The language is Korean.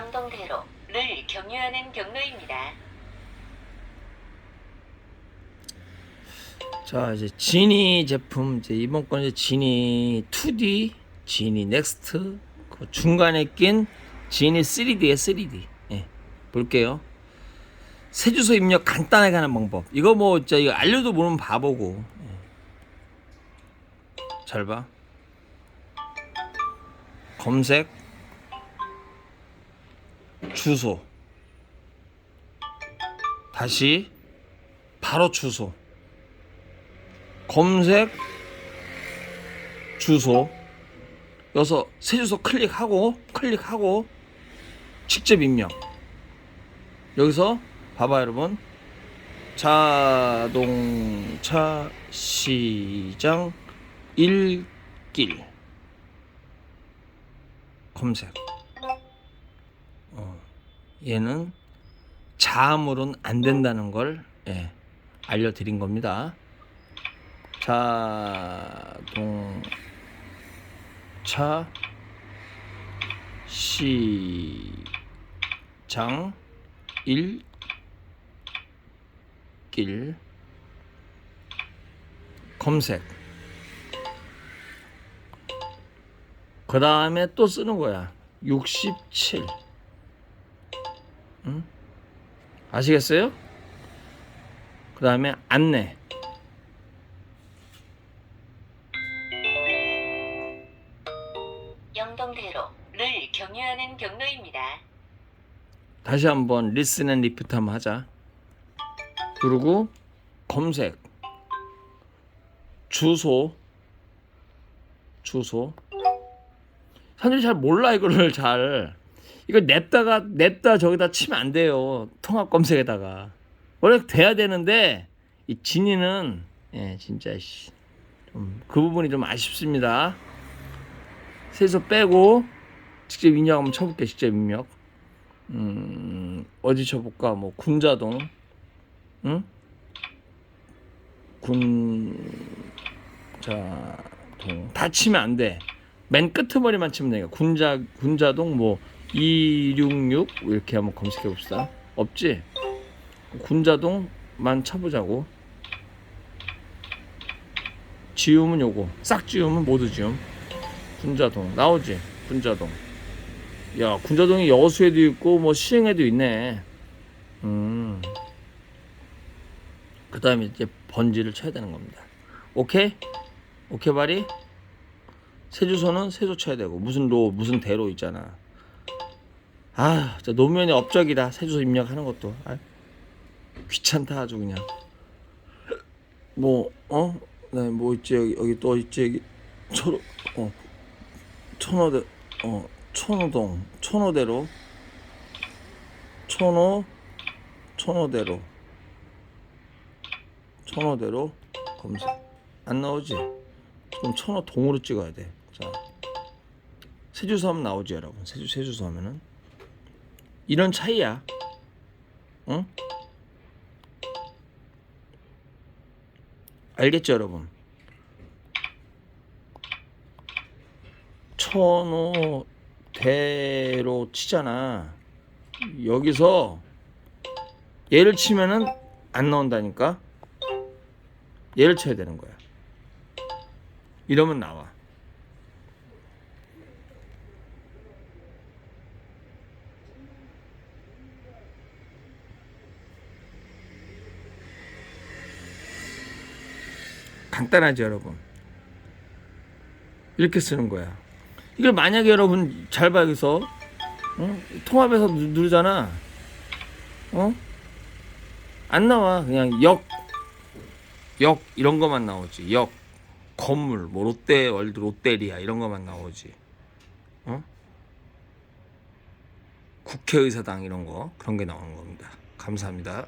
영동대로를 경유하는 경로입니다. 자 이제 지니 제품 이제 이번 건 이제 지니 2D, 지니 넥스트 그 중간에 낀 지니 3D에 3D. 예, 볼게요. 새 주소 입력 간단하게 하는 방법. 이거 뭐 진짜 이거 알려도 모르면 바보고. 예. 잘 봐. 검색 주소. 다시 바로 주소. 검색 주소. 여기서 새 주소 클릭하고 클릭하고 직접 입력. 여기서 봐봐 여러분. 자동차 시장 1길. 검색. 어, 얘는 자음으로는 안 된다는 걸 예, 알려드린 겁니다. 자동차 시장 1길. 검색. 그 다음에 또 쓰는 거야. 67 응? 아시겠어요? 그 다음에 안내 영동대로를 경유하는 경로입니다. 다시 한번 리슨 앤 리프트 한번 하자. 그리고 검색 주소 주소 사람들이 잘 몰라 이거를 잘 이거 냈다가 냈다 저기다 치면 안 돼요. 통합 검색에다가. 원래 돼야 되는데 이 진이는 예 진짜 좀그 부분이 좀 아쉽습니다. 세서 빼고 직접 입력 한번 쳐볼게 직접 입력. 음, 어디 쳐볼까? 뭐 군자동, 응? 군자동. 다 치면 안 돼. 맨 끄트머리만 치면 되니까. 군자 군자동 뭐 266 이렇게 한번 검색해 봅시다. 없지? 군자동만 쳐보자고. 지우면 요거 싹 지우면 모두 지움. 군자동 나오지? 군자동. 야 군자동이 여수에도 있고 뭐 시흥에도 있네. 음. 그 다음에 이제 번지를 쳐야 되는 겁니다. 오케이? 오케이 바리? 새 주소는 새조 쳐야 되고 무슨 로 무슨 대로 있잖아. 아, 진짜 노면의 업적이다. 새 주소 입력하는 것도. 아, 귀찮다 아주 그냥. 뭐 어? 네, 뭐 있지 여기 여기 또 있지 여기 천 어. 천호대 어 천호동 천호대로 천호 천호대로 천호대로 검색 안 나오지? 그럼 천호동으로 찍어야 돼. 자 세주소 하면 나오지 여러분. 세주 세주소 하면은 이런 차이야. 응? 알겠죠 여러분? 천호 대로 치잖아. 여기서 얘를 치면은 안 나온다니까. 얘를 쳐야 되는 거야. 이러면 나와. 간단하죠, 여러분. 이렇게 쓰는 거야. 이걸 만약에 여러분 잘 봐, 여기서. 어? 통합해서 누- 누르잖아. 어? 안 나와. 그냥 역, 역, 이런 것만 나오지. 역, 건물, 뭐 롯데 월드, 롯데리아, 이런 것만 나오지. 어? 국회의사당 이런 거. 그런 게 나오는 겁니다. 감사합니다.